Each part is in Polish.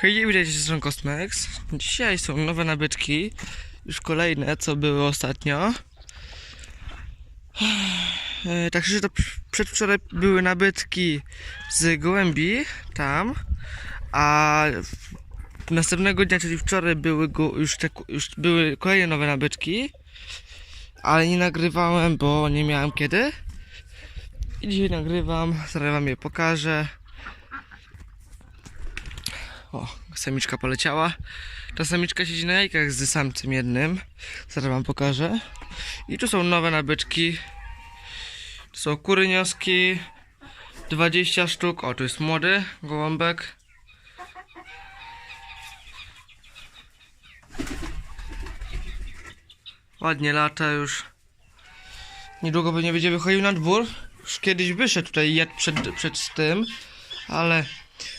Hej, witajcie z Cosmex. Dzisiaj są nowe nabytki. Już kolejne, co były ostatnio. E, tak szczerze, to pr- przedwczoraj były nabytki z gołębi, tam. A następnego dnia, czyli wczoraj, były już, te, już były kolejne nowe nabytki. Ale nie nagrywałem, bo nie miałem kiedy. I dzisiaj nagrywam, zaraz wam je pokażę. O, samiczka poleciała. Ta samiczka siedzi na jajkach z samcem jednym. Zaraz wam pokażę. I tu są nowe nabytki. Tu są kurynioski. 20 sztuk. O, tu jest młody gołąbek. Ładnie lata już. Niedługo będzie będzie wychodził na dwór. Już kiedyś wyszedł tutaj jadł przed, przed tym. Ale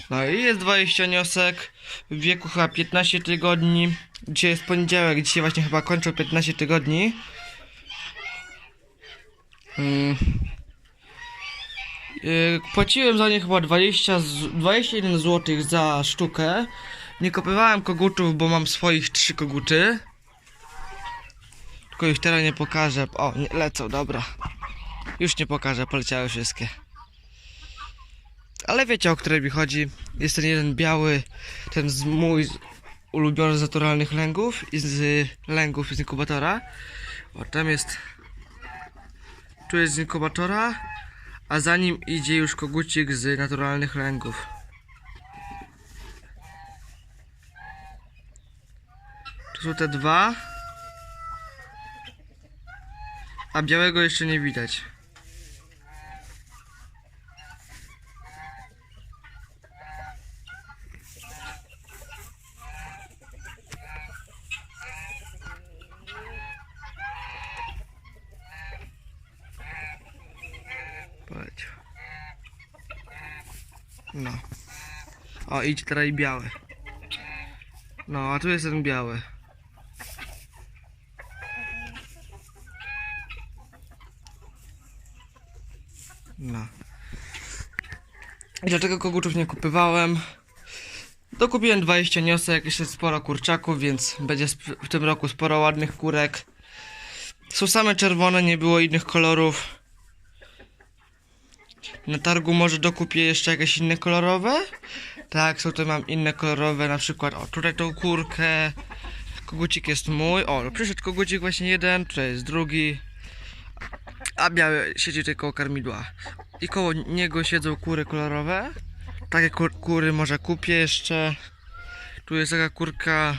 no i jest 20 niosek w wieku chyba 15 tygodni. Dzisiaj jest poniedziałek, dzisiaj właśnie chyba kończą 15 tygodni. Mm. Yy, Płaciłem za nie chyba 20, z- 21 zł za sztukę. Nie kupowałem kogutów, bo mam swoich trzy koguty. Tylko ich teraz nie pokażę. O, nie, lecą, dobra. Już nie pokażę, poleciały wszystkie. Ale wiecie o które mi chodzi. Jest ten jeden biały, ten z mój ulubiony z naturalnych lęgów i z lęgów z inkubatora. O, tam jest. Tu jest z inkubatora, a za nim idzie już kogucik z naturalnych lęgów. Tu są te dwa. A białego jeszcze nie widać. No. O, idź teraz i biały. No, a tu jest ten biały. No. I dlatego kogutów nie kupywałem. Dokupiłem 20 niosek, jeszcze sporo kurczaków, więc będzie w tym roku sporo ładnych kurek. Są same czerwone, nie było innych kolorów. Na targu może dokupię jeszcze jakieś inne kolorowe. Tak, są to mam inne kolorowe, na przykład o tutaj tą kurkę. Kogucik jest mój. O, przyszedł kogucik właśnie jeden, tutaj jest drugi. A biały siedzi tutaj koło karmidła. I koło niego siedzą kury kolorowe. Takie kur kury może kupię jeszcze. Tu jest taka kurka.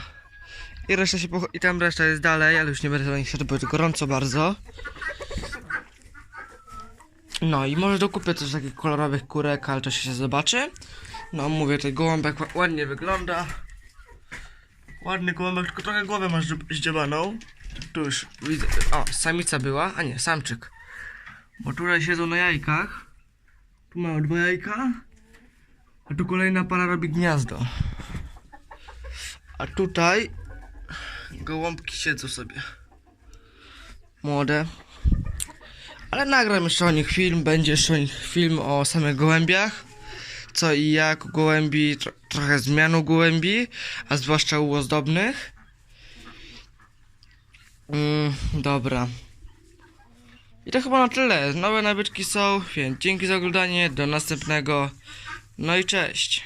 I reszta się I tam reszta jest dalej, ale już nie będę do nich szedł, bo jest gorąco bardzo. No i może dokupię też takich kolorowych kurek, ale to się zobaczy. No mówię, ten gołąbek ła- ładnie wygląda. Ładny gołąbek, tylko trochę głowę masz zdziobaną. Tu już widzę. O, samica była, a nie, samczyk. Bo tutaj siedzą na jajkach. Tu mają dwa jajka. A tu kolejna para robi gniazdo. A tutaj gołąbki siedzą sobie. Młode. Ale nagram jeszcze o nich film, będzie jeszcze o nich film o samych gołębiach. Co i jak u gołębi, tro trochę zmian u gołębi, a zwłaszcza u ozdobnych. Mm, dobra. I to chyba na tyle. Nowe nabytki są, więc dzięki za oglądanie, do następnego. No i cześć.